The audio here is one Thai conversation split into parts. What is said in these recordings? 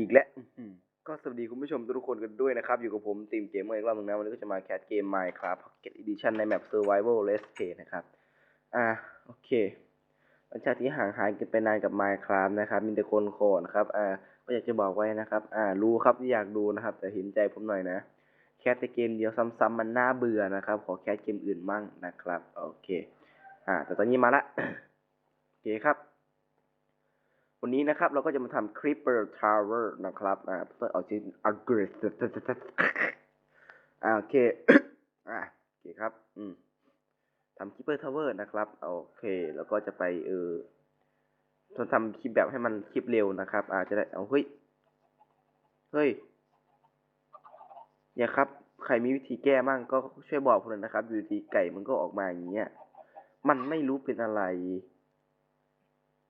อีกแล้วก็สวัสดีคุณผู้ชมทุกคนกันด้วยนะครับ อยู่กับผมตีมเกมเมอร์อีกรอบหนึงนะ วันนี้ก็จะมาแคสเกม Minecraft Pocket Edition ในแมป Survival Let's Play นะครับ อ่าโอเคหลังจากที่ห่างหายกันไปนานกับ Minecraft นะครับ มีแต่คนโคนะครับ อ่า ก็อยากจะบอกไว้นะครับ อ่า รู้ครับที่อยากดูนะครับ แต่เห็นใจผมหน่อยนะ แคสแต่เกมเดียวซ้ำๆมันน่าเบื่อนะครับ ขอแคสเกมอื่นมั่งนะครับ โอเค อ่า แต่ตอนนี้มาละ โอเคครับ วันนี้นะครับเราก็จะมาทำ Creeper Tower นะครับอ่าเพื่อเอาชิ้น aggressive อ่าโอเคอ่าโอเคครับอืมทำ Creeper Tower นะครับโอเค แล้วก็จะไปเออทำทำคลิปแบบให้มันคลิปเร็วนะครับ อาจจะได้เอาเฮ้ยเฮ้ยเนี่ยครับ ใครมีวิธีแก้มั่งก็ช่วยบอกผมหน่อยนะครับ อยู่ดีไก่มันก็ออกมาอย่างเงี้ยมันไม่รู้เป็นอะไร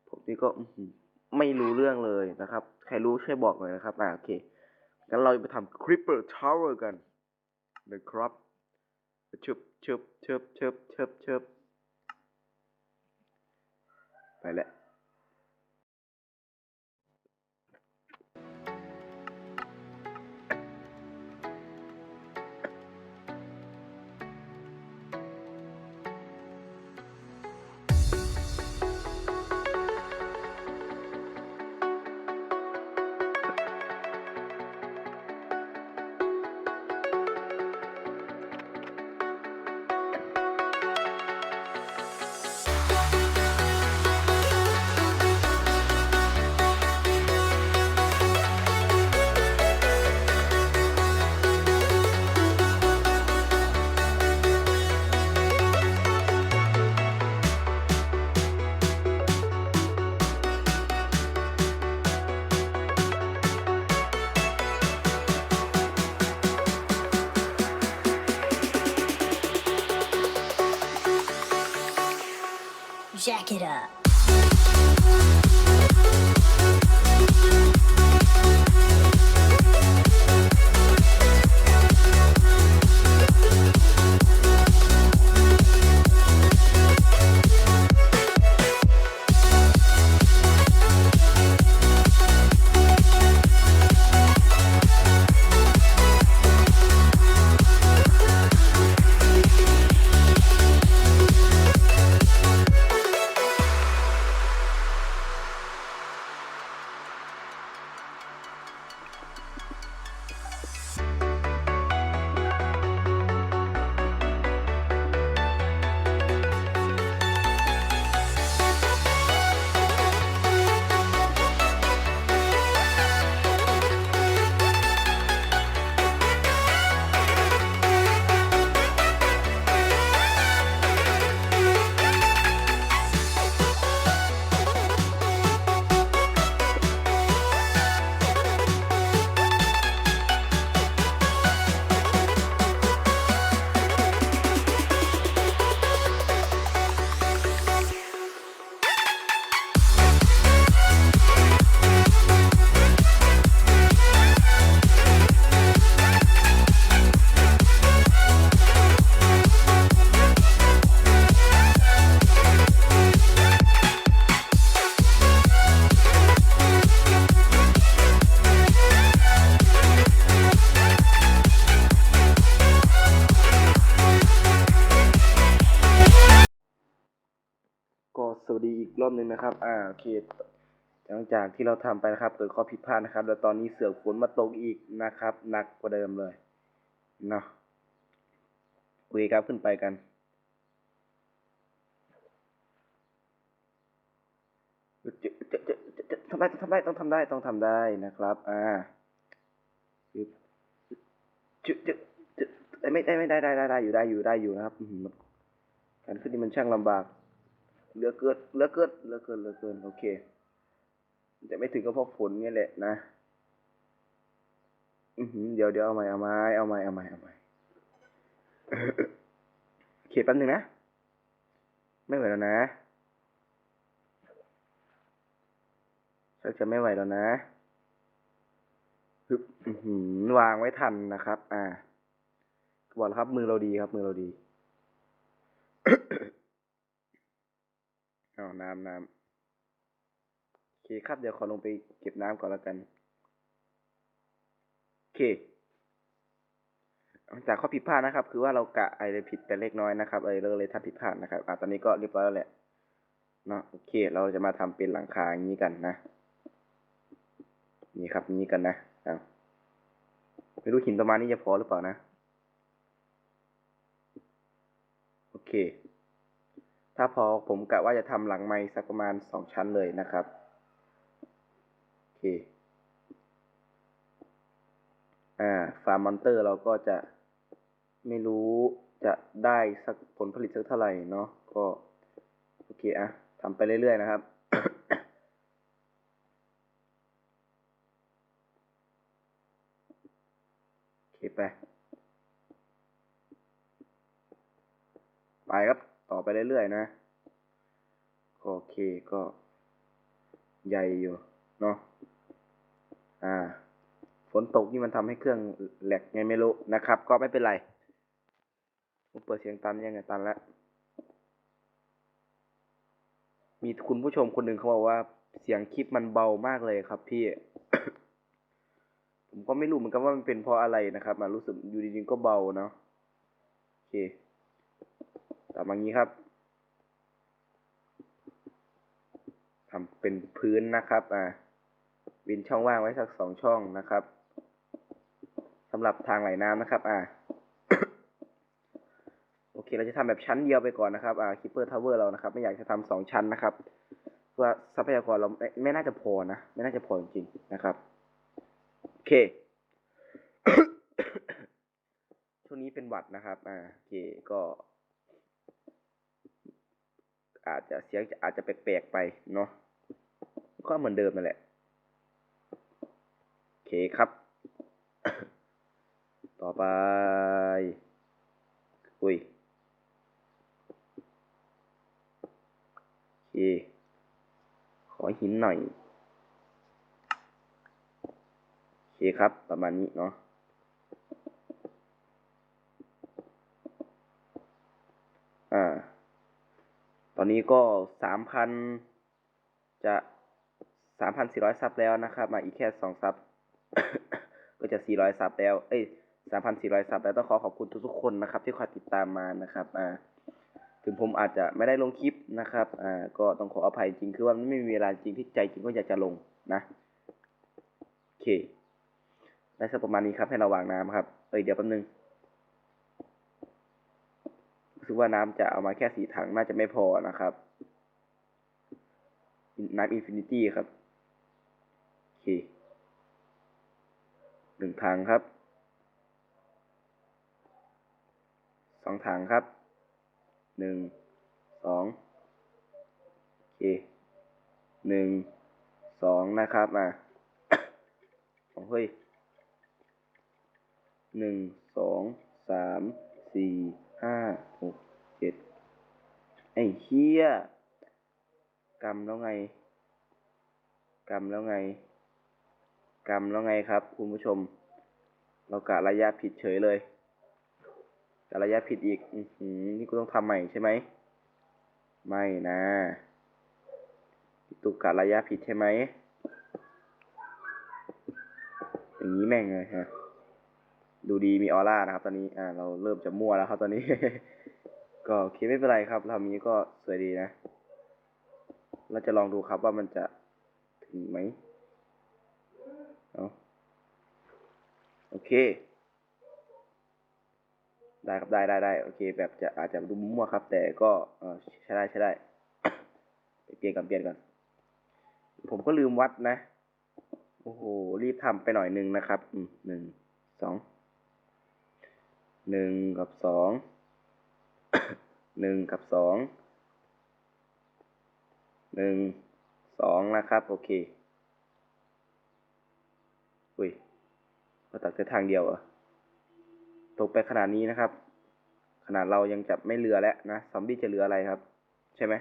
ผมนี่ก็อื ไม่รู้เรื่องเลยนะครับ ใครรู้ช่วยบอกหน่อยนะครับ อ่าโอเค งั้นเราไปทำ Creeper Tower กันนะครับชึบชึบชึบชึบชึบชึบไปแล้ว It up. อบหนึ่งนะครับ อ่าโอเคหลังจากที่เราทำไปนะครับเกิดข้อผิดพลาดนะครับ แล้วตอนนี้เสือฝนมาตกอีกนะครับ หนักกว่าเดิมเลยเนาะโอเคครับขึ้นไปกันจะจะจะจะจะทำได้ต้องทำได้ต้องทำได้ต้องทำได้นะครับ อ่าจึ๊บจึ๊บจึ๊บจึ๊บเอ้ไม่ได้ไม่ได้ได้ได้อยู่ได้อยู่ได้อยู่นะครับอื้อหือการขึ้นนี่มันช่างลำบาก เหลือเกินเหลือเกินเหลือเกินเหลือเกินโอเคแต่ไม่ถึงก็เพราะฝนนี่แหละนะอือหือเดี๋ยวเดี๋ยวเอาใหม่เอาใหม่เอาใหม่เอาใหม่เอาใหม่โอเคแป๊บนึงนะ ไม่ไหวแล้วนะชักจะไม่ไหวแล้วนะฮึบวางไว้ทันนะครับ อ่าบอกแล้วครับ มือเราดีครับ มือเราดี เอาน้ำน้ำโอเคครับเดี๋ยวขอลงไปเก็บน้ำก่อนแล้วกันโอเคจากข้อผิดพลาดนะครับ คือว่าเรากะอะไรผิดไปเล็กน้อยนะครับเออเราเลยทำผิดพลาดนะครับอะตอนนี้ก็เรียบร้อยแล้วแหละเนาะโอเค เราจะมาทำเป็นหลังคาอย่างนี้กันนะ นี่ครับนี้กันนะอ้าไม่รู้หินประมาณนี้จะพอหรือเปล่านะ โอเค ถ้าพอผมกะว่าจะทำหลังไม้สักประมาณสองชั้นเลยนะครับ โอเค อ่า ฟาร์มมอนเตอร์เราก็จะไม่รู้จะได้สักผลผลิตสักเท่าไหร่เนาะ ก็ โอเคอะทำไปเรื่อยๆนะครับ โอเคไป ไปครับ ต่อ ไปเรื่อยๆนะ โอเคก็ใหญ่อยู่เนาะ อ่า ฝนตกนี่มันทำให้เครื่องแหลกไงไม่รู้นะครับ ก็ไม่เป็นไรผมเปิดเสียงตันยังไงตันแล้ว มีคุณผู้ชมคนหนึ่งเขาบอกว่าเสียงคลิปมันเบามากเลยครับพี่ ผมก็ไม่รู้เหมือนกันว่ามันเป็นเพราะอะไรนะครับมารู้สึกอยู่ดีๆก็เบาเนาะโอเค ต่อมางี้ครับทำเป็นพื้นนะครับ อ่าวินช่องว่างไว้สักสองช่องนะครับสำหรับทางไหลน้ำนะครับ อ่าโอเค เราจะทำแบบชั้นเดียวไปก่อนนะครับ อ่าคิปเปอร์ทาวเวอร์เรานะครับ ไม่อยากจะทำสองชั้นนะครับเพราะว่าทรัพยากรเราไม่ไม่น่าจะพอนะ ไม่น่าจะพอจริงๆนะครับ โอเคช่วงนี้เป็นหวัดนะครับ อ่า โอเค ก็ อาจจะเสียงอาจจะแปลกๆไปเนาะก็เหมือนเดิมนั่นแหละโอเคครับ ต่อไป อุ้ยโอเค ขอหินหน่อยโอเคครับ ประมาณนี้เนาะอ่า ตอนนี้ก็สามพันจะสามพันสี่ร้อยซับแล้วนะครับ มาอีกแค่สองซับ ก็จะสี่ร้อยซับแล้ว เอ้ยสามพันสี่ร้อยซับแล้วต้องขอขอบคุณทุกๆคนนะครับ ที่คอยติดตามมานะครับ อ่า ถึงผมอาจจะไม่ได้ลงคลิปนะครับ อ่า ก็ต้องขออภัยจริง คือว่าไม่มีเวลาจริงที่ใจจริงก็อยากจะลงนะ โอเค ได้สักประมาณนี้ครับให้เราวางน้ำครับ เอ้ยเดี๋ยวแป๊บนึง รู้สึกว่าน้ำจะเอามาแค่สีถังน่าจะไม่พอนะครับ น้ำอินฟินิตี้ครับ โอเคหนึ่งถังครับ สองถังครับ หนึ่ง สอง โอเค หนึ่ง สองนะครับ อะโอ้เฮ้ยหนึ่ง สอง สาม สี่ ห้าหกเจ็ดไอ้เฮียกำแล้วไงกำแล้วไงกำแล้วไงครับ คุณผู้ชม เรากะระยะผิดเฉยเลยกะระยะผิดอีก อือนี่กูต้องทำใหม่ใช่ไหมไม่นะตุกกะระยะผิดใช่ไหมอย่างนี้แม่งเลยฮะ ดูดีมีออร่านะครับ ตอนนี้อ่าเราเริ่มจะมั่วแล้วครับตอนนี้ ก็โอเคไม่เป็นไรครับทำนี้ก็สวยดีนะ เราจะลองดูครับว่ามันจะถึงไหมเอาโอเค ได้ครับได้ได้ได้โอเค แบบจะอาจจะดูมั่วครับ แต่ก็เออใช้ได้ใช้ได้ไปเปลี่ยนกันเปลี่ยนกันผมก็ลืมวัดนะ โอ้โห รีบทำไปหน่อยหนึ่งนะครับ อืมหนึ่ง สอง หนึ่งกับสองหนึ่งกับสองหนึ่งสองนะครับ โอเคอุ้ยเราตัดแค่ทางเดียวเหรอตกไปขนาดนี้นะครับ ขนาดเรายังจับไม่เหลือแล้วนะซอมบี้จะเหลืออะไรครับ ใช่ไหม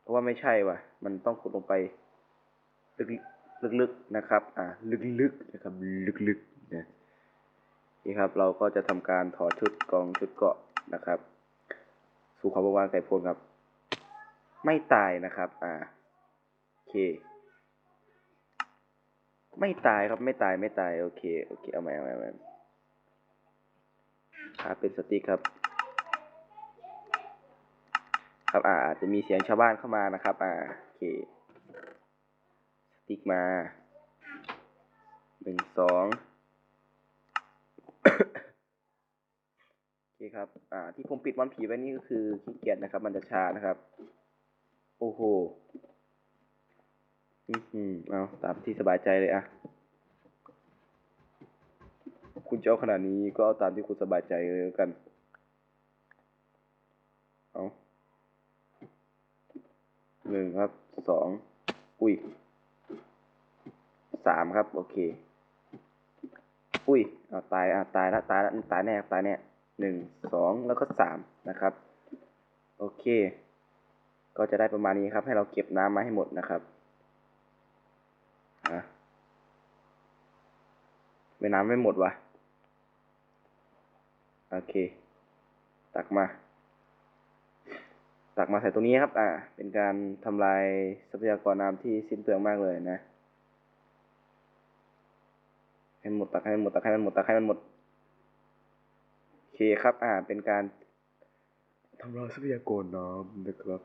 เพราะว่าไม่ใช่ว่ะ มันต้องขุดลงไปลึกลึกๆนะครับ อ่า ลึกๆนะครับ ลึกๆ นี่ครับเราก็จะทำการถอดชุดกองชุดเกาะนะครับ สู่ความวางไก่พลครับ ไม่ตายนะครับ อ่าโอเค ไม่ตายครับไม่ตายไม่ตายโอเคโอเคเอาใหม่เอาใหม่เอาใหม่ครับเป็นสติกครับ ครับอ่าอาจจะมีเสียงชาวบ้านเข้ามานะครับ อ่าโอเคสติกมาหนึ่งสอง โอเคครับอ่าที่ผมปิดวันผีไว้นี่ก็คือขี้เกียจนะครับ มันจะช้านะครับ โอ้โหอือเอาตามที่สบายใจเลยอะคุณจะเอาขนาดนี้ก็เอาตามที่คุณสบายใจเลยกัน เอาหนึ่งครับ สอง อุ้ย สามครับ โอเค อุ้ย เอาตายอะตายละ ตายละ ตายแน่ ตายแน่ หนึ่งสองแล้วก็สามนะครับ โอเค ก็จะได้ประมาณนี้ครับ ให้เราเก็บน้ำมาให้หมดนะครับอะไม่น้ำไม่หมดวะโอเค ตักมา ตักมาใส่ตรงนี้ครับ อ่า เป็นการทำลายทรัพยากรน้ำที่สิ้นเปลืองมากเลยนะให้หมดตักให้มันหมดตักให้มันหมดตักให้มันหมด เคครับ อ่า เป็นการทำลายทรัพยากรน้ำนะครับ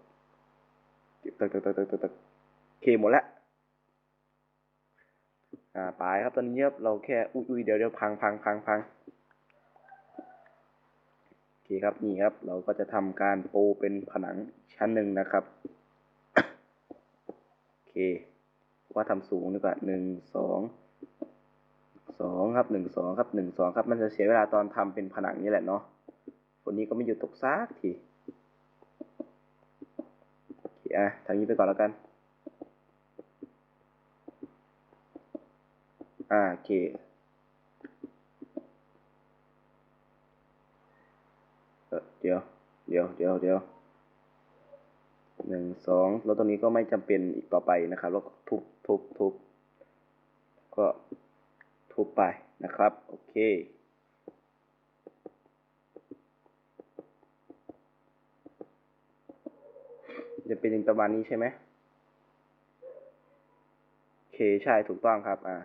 เก็บตักตักตักตักตักเคหมดละอ่าปายครับตอนนี้ครับเราแค่อุ้ยอุ้ยเดี๋ยวเดี๋ยวพังพังพังพังโอเคครับนี่ครับ เราก็จะทำการปูเป็นผนังชั้นหนึ่งนะครับโอเค ว่าทำสูงดีกว่าหนึ่งสอง สองครับหนึ่งสองครับหนึ่งสองครับ มันจะเสียเวลาตอนทำเป็นผนังนี่แหละเนาะฝนนี้ก็ไม่หยุดตกซักทีโอเคอะทางนี้ไปก่อนแล้วกัน อ่าโอเคเดี๋ยว เดี๋ยวเดี๋ยวเดี๋ยวหนึ่งสองแล้วตรงนี้ก็ไม่จำเป็นอีกต่อไปนะครับ แล้วทุบทุบทุบก็ ทุบไปนะครับ โอเค จะเป็นประมาณนี้ใช่ไหมโอเคใช่ถูกต้องครับ อ่า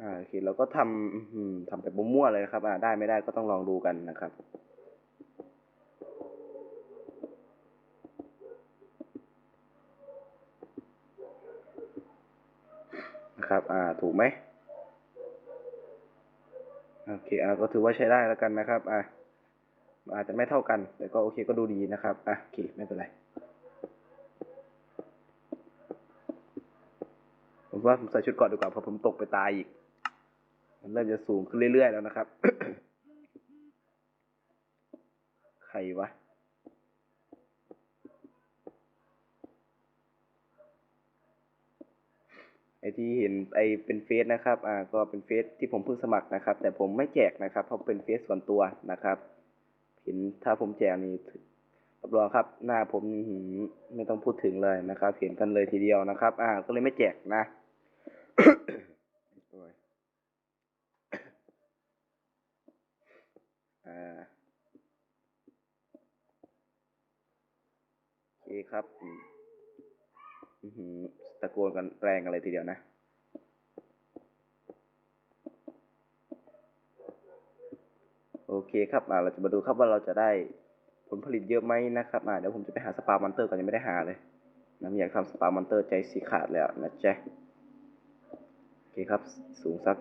อ่าโอเคเราก็ทำทำแบบมั่วๆเลยครับ อ่าได้ไม่ได้ก็ต้องลองดูกันนะครับ นะครับ อ่า ถูกไหมโอเค อ่า ก็ถือว่าใช้ได้แล้วกันนะครับ อ่าอาจจะไม่เท่ากัน แต่ก็โอเคก็ดูดีนะครับ อะโอเค ไม่เป็นไร ผมว่าผมใส่ชุดก่อนดีกว่าเพราะผมตกไปตายอีก มันเริ่มจะสูงขึ้นเรื่อยๆแล้วนะครับ ใครวะ ไอที่เห็นไอเป็นเฟซนะครับ อ่า ก็เป็นเฟซที่ผมเพิ่งสมัครนะครับ แต่ผมไม่แจกนะครับ เพราะเป็นเฟซส่วนตัวนะครับ เห็นถ้าผมแจกนี่รับรองครับ หน้าผมหืมไม่ต้องพูดถึงเลยนะครับ เห็นกันเลยทีเดียวนะครับ อ่า ก็เลยไม่แจกนะโอ้ยอ่าโอเคครับ อือหือ ตะโกนกันแรงกันเลยทีเดียวนะ โอเคครับอ่าเราจะมาดูครับว่าเราจะได้ผลผลิตเยอะไหมนะครับอ่าเดี๋ยวผมจะไปหาสปามอนเตอร์ก่อนยังไม่ได้หาเลยนะอยากทำสปามอนเตอร์ใจสีขาดแล้วนะแจ๊โอเคครับ สูงสัก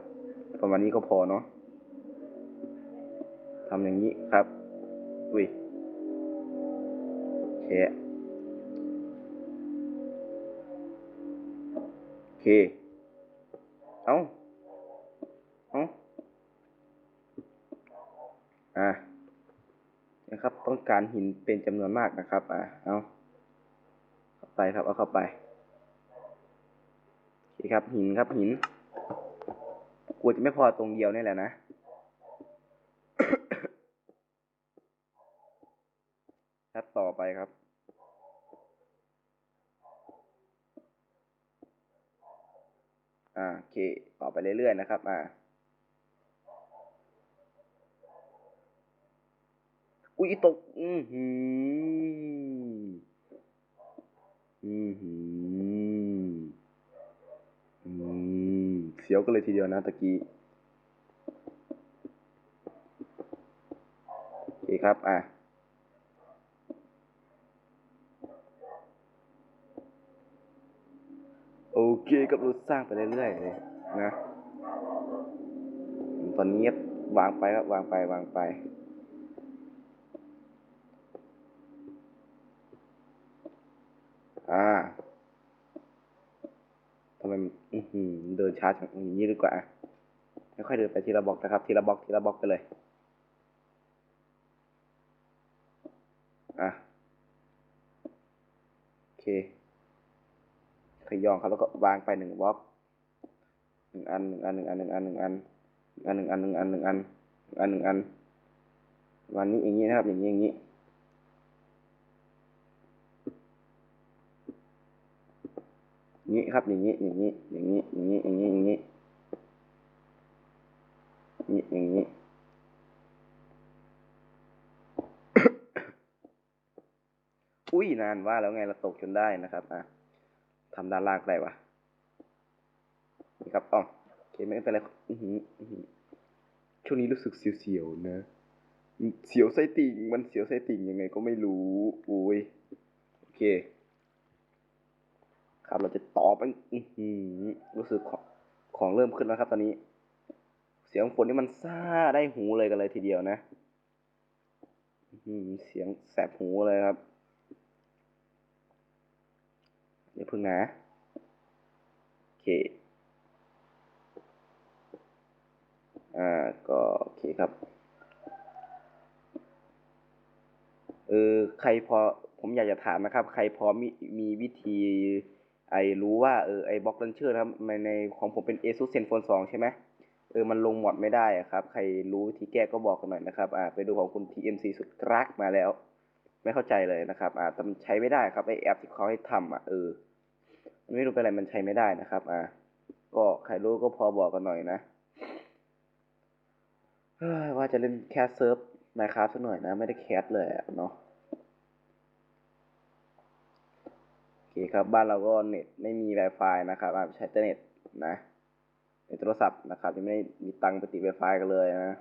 ประมาณนี้ก็พอเนาะทำอย่างนี้ครับ อุ้ยโอเค เค เอาเอาอ่านะครับ ต้องการหินเป็นจำนวนมากนะครับ อ่าเอาเข้าไปครับ เอาเข้าไปโอเคครับ หินครับหินกลัวจะไม่พอตรงเดียวนี่แหละนะครับต่อไปครับ อ่าโอเคต่อไปเรื่อยๆนะครับอ่าอุ้ยตก อืมหืมอืมหืมอืมเสียวก็เลยทีเดียวนะตะกี้โอเคครับ อ่า โอเคครับเราสร้างไปเรื่อยๆเลยนะตอนนี้วางไปครับวางไปวางไป อ่าทำไมมันเดินช้าจังอย่างนี้ดีกว่าค่อยๆเดินไปทีละบล็อกนะครับ ทีละบล็อกทีละบล็อกไปเลย ยองครับ แล้วก็วางไปหนึ่งบล็อกหนึ่งอันหนึ่งอันหนึ่งอันหนึ่งอันหนึ่งอันอันหนึ่งอันหนึ่งอันหนึ่งอันอันหนึ่งอัน วันนี้อย่างนี้นะครับ อย่างนี้อย่างนี้นี้ครับอย่างนี้อย่างนี้อย่างนี้อย่างนี้อย่างนี้อย่างนี้นี้อย่างนี้อุ้ยนานว่าแล้วไงเราตกจนได้นะครับอะ ทำด้านล่างได้วะนี่ครับอ๋อโอเคไม่เป็นไรช่วงนี้รู้สึกเสียวๆนะ เสียวไส้ติ่งมันเสียวไส้ติ่งยังไงก็ไม่รู้อุ้ยโอเค ครับเราจะต่อไปอือหือรู้สึกของของเริ่มขึ้นแล้วครับ ตอนนี้ เสียงฝนนี่มันซ่าได้หูเลยกันเลยทีเดียวนะเสียงแสบหูเลยครับ อย่าพึ่งนะ โอเค อ่า ก็โอเคครับ เออ ใครพอ ผมอยากจะถามนะครับ ใครพอมีมีวิธีไอรู้ว่าเออไอบล็อกลันเชอร์นะครับในในของผมเป็น ASUS ZenFone 2 ใช่ไหมเออมันลงหมดไม่ได้อะครับ ใครรู้วิธีแก้ก็บอกกันหน่อยนะครับอ่าไปดูของคุณ TMC สุดกรักมาแล้ว ไม่เข้าใจเลยนะครับอ่าแต่ใช้ไม่ได้ครับไอแอปที่เขาให้ทำอะเออ มันไม่รู้เป็นอะไรมันใช้ไม่ได้นะครับ อ่า ก็ใครรู้ก็พอบอกกันหน่อยนะว่าจะเล่นแคสเซิร์ฟนะครับสักหน่อยนะ ไม่ได้แคสเลยเนาะโอเคครับ บ้านเราก็เน็ตไม่มี Wi-Fi นะครับใช้แต่เน็ตนะในโทรศัพท์นะครับยังไม่ได้มีตังค์ไปติด Wi-Fi กันเลยนะ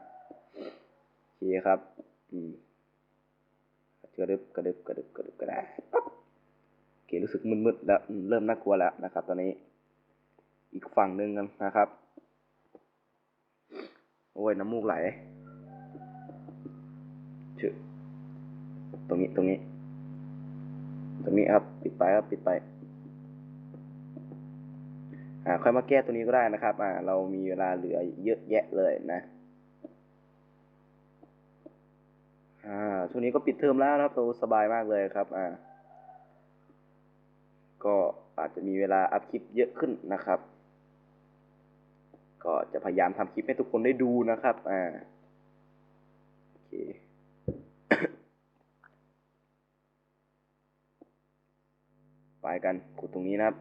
โอเคครับ อืมกระดึบกระดึบกระดึบกระดึบกระดาปั๊บ เครู้สึกมึนๆแล้วเริ่มน่ากลัวแล้วนะครับ ตอนนี้ อีกฝั่งหนึ่งกันนะครับ โอ้ยน้ำมูกไหลชึตรงนี้ตรงนี้ ตรงนี้ครับ ปิดไปครับปิดไป อ่าค่อยมาแก้ตัวนี้ก็ได้นะครับ อ่า เรามีเวลาเหลือเยอะแยะเลยนะอ่าช่วงนี้ก็ปิดเทอมแล้วนะครับสบายมากเลยครับ อ่า ก็อาจจะมีเวลาอัพคลิปเยอะขึ้นนะครับ ก็จะพยายามทำคลิปให้ทุกคนได้ดูนะครับอ่าโอเคไปกันขุดตรงนี้นะครับ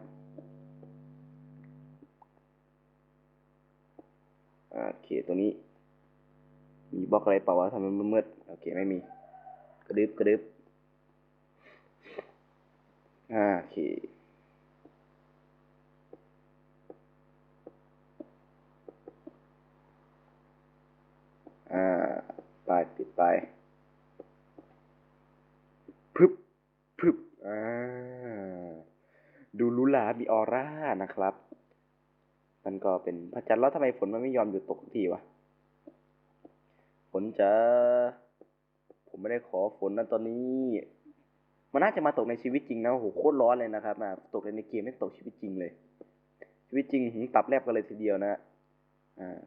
โอเคตรงนี้ มีบล็อกอะไรเปล่าวะทำไมมันมืดๆโอเคไม่มีกระดึบกระดึบอ่าโอเค อ่าไปปิดไปพึบพึบอ่าดูหรูหรามีออร่านะครับ มันก็เป็นพระจันทร์แล้วทำไมฝนมันไม่ยอมหยุดตกทีวะฝนจะ ผมไม่ได้ขอฝนนะตอนนี้ มันน่าจะมาตกในชีวิตจริงนะโอ้โหโคตรร้อนเลยนะครับมาตกในเกมไม่ตกชีวิตจริงเลยชีวิตจริงหืมตับแลบกันเลยทีเดียวนะอ่า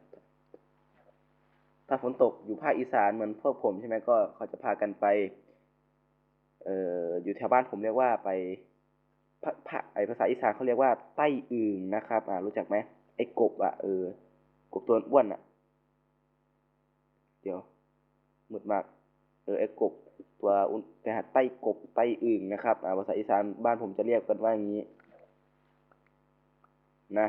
ถ้าฝนตกอยู่ภาคอีสานเหมือนพวกผมใช่ไหมก็เขาจะพากันไป เอ่ออยู่แถวบ้านผมเรียกว่าไปภาภาไอภาษาอีสานเขาเรียกว่าไต้อึงนะครับ อ่ารู้จักไหมไอ้กบอะเออกบตัวอ้วนอะ เดี๋ยวมืดมาก เออไอ้กบ ตัวอุ่นไปหาไต้กบไต้อึงนะครับ อ่าภาษาอีสานบ้านผมจะเรียกกันว่าอย่างนี้ นะ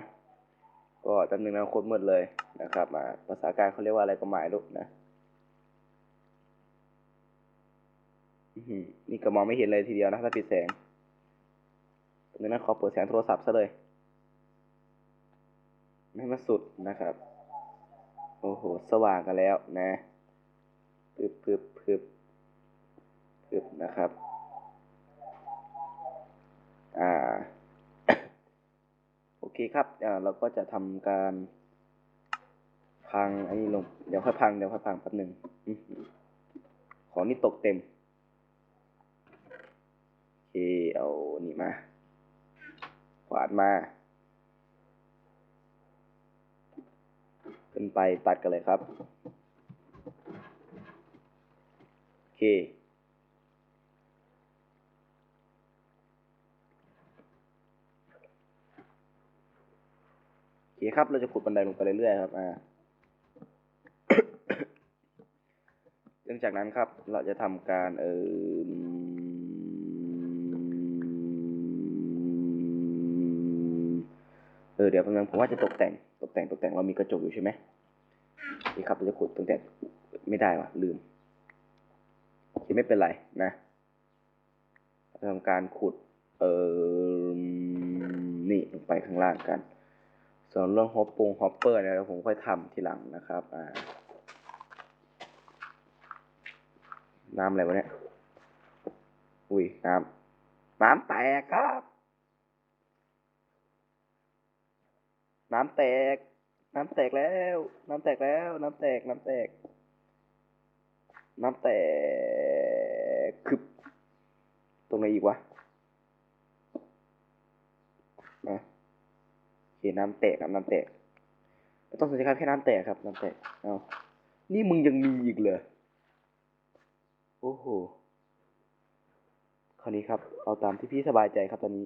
ก็จำหน่งนะโคตรมืดเลยนะครับอ่าภาษากางเขาเรียกว่าอะไรก็หมายลูกนะนี่ก็มองไม่เห็นเลยทีเดียวนะถ้าปิดแสงตรงนี้นขอเปิดแสงโทรศัพท์ซะเลยให้มันสุดนะครับ โอ้โห สว่างกันแล้วนะพึบพึบพึบพึบนะครับ อ่า โอเคครับเราก็จะทำการพังอันนี้ลง เดี๋ยวค่อยพัง เดี๋ยวค่อยพังแป๊บหนึ่งของนี่ตกเต็ม โอเค เอานี่มา ขวาดมา ขึ้นไปตัดกันเลยครับ โอเค เคครับ เราจะขุดบันไดลงไปเรื่อยๆครับอ่าหลังจากนั้นครับ เราจะทำการเออเออเดี๋ยวกำลังผมว่าจะตกแต่ง ตกแต่งตกแต่งเรามีกระจกอยู่ใช่ไหมนี่ครับเราจะขุดตกแต่งไม่ได้ว่ะลืมโอเคไม่เป็นไรนะเราจะทำการขุดเออนี่ลงไปข้างล่างกัน ส่วนเรื่องฮอปปงฮอปเปอร์เนี่ยเดี๋ยวผมค่อยทำทีหลังนะครับอ่าน้ำอะไรวะเนี่ย อุ้ยน้ำน้ำแตกครับ น้ำแตก น้ำแตกแล้ว น้ำแตกแล้ว น้ำแตก น้ำแตก น้ำแตกคือตรงไหนอีกวะโอเคน้ำแตกครับน้ำแตกไม่ต้องสนใจครับแค่น้ำแตกครับน้ำแตกเอานี่มึงยังมีอีกเหรอโอ้โหคราวนี้ครับ เอาตามที่พี่สบายใจครับตอนนี้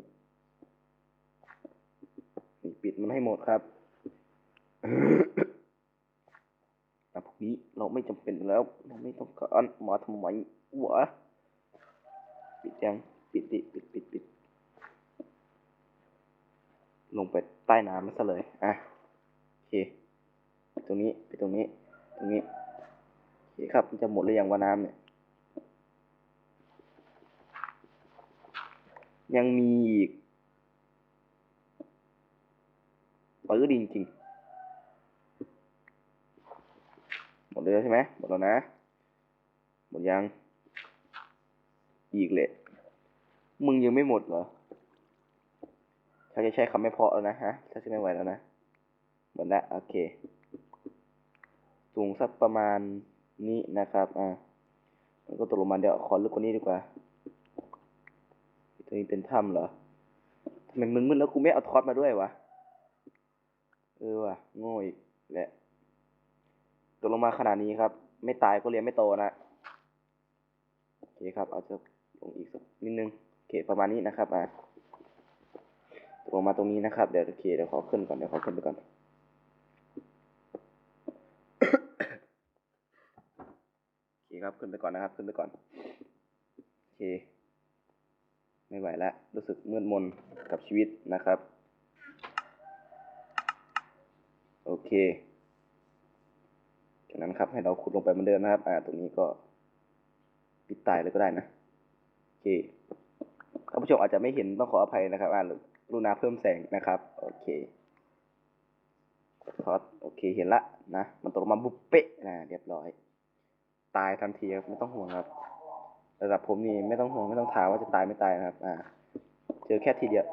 นี่ปิดมันให้หมดครับแต่พวกนี้เราไม่จำเป็นแล้ว เราไม่ต้องการมาทำไมวะปิดยัง ปิดดิปิดปิดปิด ลงไปใต้น้ำมันซะเลยอะโอเคปิดตรงนี้ไปตรงนี้ ตรงนี้โอเคครับมันจะหมดหรือยังว่าน้ำเนี่ยยังมีอีกปื้อดีจริงหมดเลยใช่ไหมหมดแล้วนะ หมดยัง อีกเลยมึงยังไม่หมดเหรอ ถ้าจะใช้คำไม่พอแล้วนะฮะถ้าจะไม่ไหวแล้วนะหมดละโอเค สูงสักประมาณนี้นะครับอ่ามันก็ตกลงมาเดี๋ยวขอลึกกว่านี้ดีกว่าตรงนี้เป็นถ้ำเหรอทำไมมึนๆแล้วกูไม่เอาทอดมาด้วยวะเออวะโง่อีกแหละตกลงมาขนาดนี้ครับ ไม่ตายก็เรียนไม่โตนะโอเคครับ เอาจะลงอีกสักนิดนึงโอเคประมาณนี้นะครับอะ ลงมาตรงนี้นะครับเดี๋ยวโอเคเดี๋ยวขอขึ้นก่อนเดี๋ยวขอขึ้นไปก่อนโอเคครับขึ้นไปก่อนนะครับ ขึ้นไปก่อนโอเค ไม่ไหวแล้วรู้สึกมืดมนกับชีวิตนะครับ โอเคจากนั้นครับให้เราขุดลงไปเหมือนเดิมนะครับ อ่า ตรงนี้ก็ปิดตายเลยก็ได้นะโอเคท่านผู้ชมอาจจะไม่เห็นต้องขออภัยนะครับ อ่า รูนาเพิ่มแสงนะครับ โอเคทอดโอเคเห็นละนะ มันตกลงมาบุบเป๊ะนะเรียบร้อย ตายทันทีครับไม่ต้องห่วงครับ ระดับผมนี่ไม่ต้องห่วงไม่ต้องถามว่าจะตายไม่ตายนะครับ อ่า เจอแค่ทีเดียว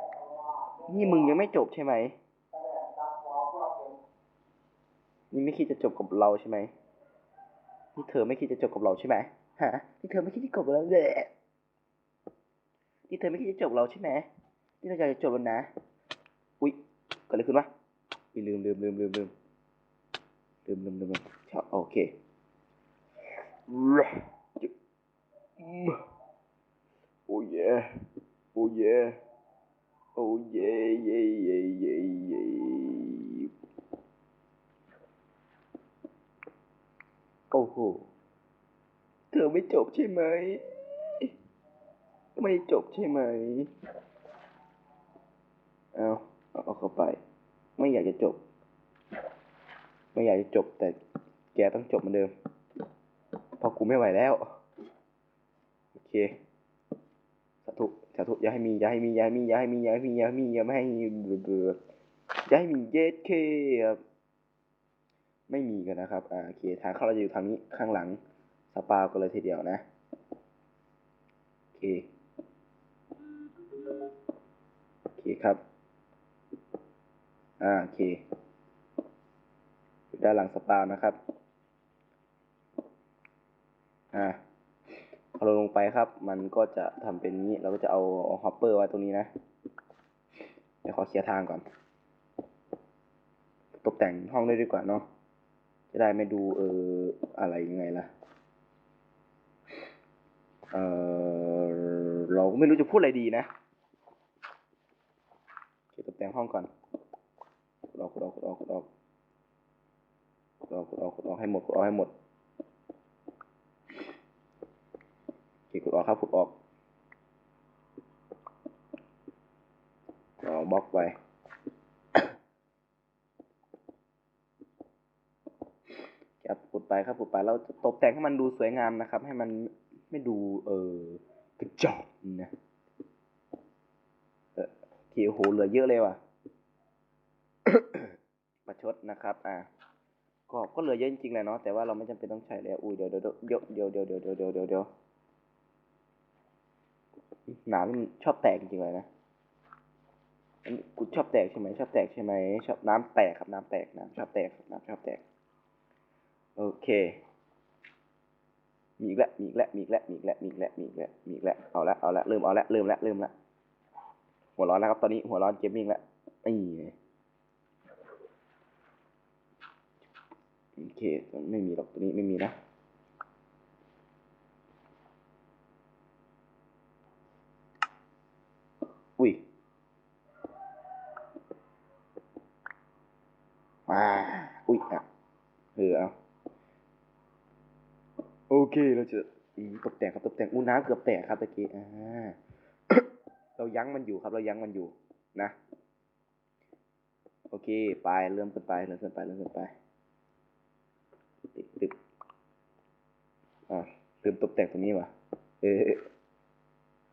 นี่มึงยังไม่จบใช่ไหมนี่ไม่คิดจะจบกับเราใช่ไหมนี่เธอไม่คิดจะจบกับเราใช่ไหมฮะนี่เธอไม่คิดจะจบกับเราเลยนี่เธอไม่คิดจะจบเราใช่ไหม นี่เราจะจบแล้วนะ อุ๊ยเกิดอะไรขึ้นวะอุ๊ยลืมลืมลืมลืมลืมลืมลืมลืมชอบโอเคโอ้ยโอ้ยโอ้เย่เย่เย่เย่เย่โอ้โห เธอไม่จบใช่ไหม ไม่จบใช่ไหม เอาเอาเอาเข้าไป ไม่อยากจะจบ ไม่อยากจะจบ แต่แกต้องจบเหมือนเดิมเพราะกูไม่ไหวแล้ว โอเคสาธุสาธุอย่าให้มีอย่าให้มีอย่าให้มีอย่าให้มีอย่าให้มีอย่าให้มีอย่าไม่ให้มีเบื่อเบื่อจะให้มีเยสเคครับไม่มีกันนะครับอ่าโอเคทางเข้าเราจะอยู่ทางนี้ข้างหลังสปากันเลยทีเดียวนะโอเคโอเคครับ อ่าโอเคอยู่ด้านหลังสปานะครับอ่าพอเราลงไปครับ มันก็จะทำเป็นนี้ เราก็จะเอาฮอปเปอร์ไว้ตรงนี้นะ เดี๋ยวขอเคลียร์ทางก่อน ตกแต่งห้องด้วยดีกว่าเนาะ จะได้ไม่ดูเอออะไรยังไงล่ะ เออเราก็ไม่รู้จะพูดอะไรดีนะโอเคตกแต่งห้องก่อน กดออกกดออกกดออกกดออกกดออกกดออกให้หมดกดออกให้หมดโอเคกดออกครับกดออกเอาบล็อกไว้ครับปุดไปครับปุดไปเราจะตกแต่งให้มันดูสวยงามนะครับ ให้มันไม่ดูเออกระจอกนะเออโอเคโหเหลือเยอะเลยว่ะ ประชดนะครับ อ่าก็ก็เหลือเยอะจริงๆแหละเนาะแต่ว่าเราไม่จำเป็นต้องใช้แล้วอุ้ยเดี๋ยวเดี๋ยวเดี๋ยวเดี๋ยวเดี๋ยวเดี๋ยวเดี๋ยวเดี๋ยวเดี๋ยวเดี๋ยวหนามมันชอบแตกจริงๆเลยนะอันนี้กูชอบแตกใช่ไหมชอบแตกใช่ไหมชอบน้ำแตกครับน้ำแตกน้ำชอบแตกน้ำชอบแตก โอเค มีอีกแล้วมีอีกแล้วมีอีกแล้วมีอีกแล้วมีอีกแล้วมีอีกแล้วมีอีกแล้วเอาละเอาละเริ่มเอาละเริ่มละเริ่มละหัวร้อนแล้วครับตอนนี้หัวร้อนเกมมิ่งล้วนี่ไง โอเคไม่มีหรอกตัวนี้ไม่มีนะอุ้ยอ่าอุ้ยอะเออเอาโอเคเราจะอืมตกแต่งครับตกแต่งอู้น้ำเกือบแตกครับตะกี้อ่าเรายั้งมันอยู่ครับ เรายั้งมันอยู่นะ โอเค ไปเริ่มขึ้นไปเริ่มขึ้นไปเริ่มขึ้นไป ตึกตึกอ่าเริ่มตกแต่งตรงนี้วะเออ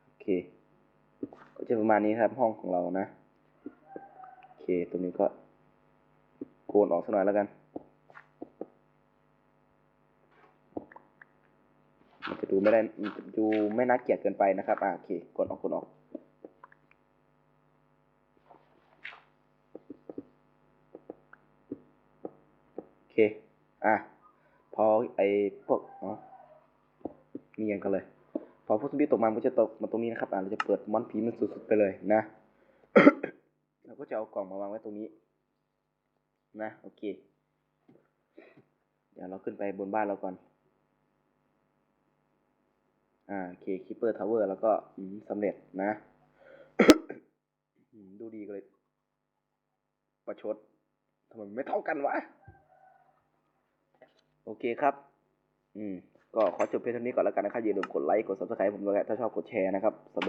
โอเค ก็จะประมาณนี้ครับห้องของเรานะ โอเค ตรงนี้ก็โกนออกสักหน่อยแล้วกัน มันจะดูไม่ได้มันจะดูไม่น่าเกลียดเกินไปนะครับ อ่าโอเคกดออกกดออกโอเค อะ อไอพวกอ๋อมีกันกันเลย พอพวกซอมบี้ตกมามันจะตกมาตรงนี้นะครับอ่าเราจะเปิดมอนผีมันสุดๆไปเลยนะเราก็จะเอากล่องมาวางไว้ตรงนี้ นะโอเค เดี๋ยวเราขึ้นไปบนบ้านเราก่อน อ่าโอเคคิปเปอร์ทาวเวอร์แล้วก็สำเร็จนะดูดีกันเลย ประชดทำไมไม่เท่ากันวะ โอเคครับ อืม ก็ขอจบเพียงเท่านี้ก่อนแล้วกันนะครับอย่าลืมกดไลค์ กดซับสไคร b e ผมด้วยนะถ้าชอบกดแชร์นะครับสำหรับ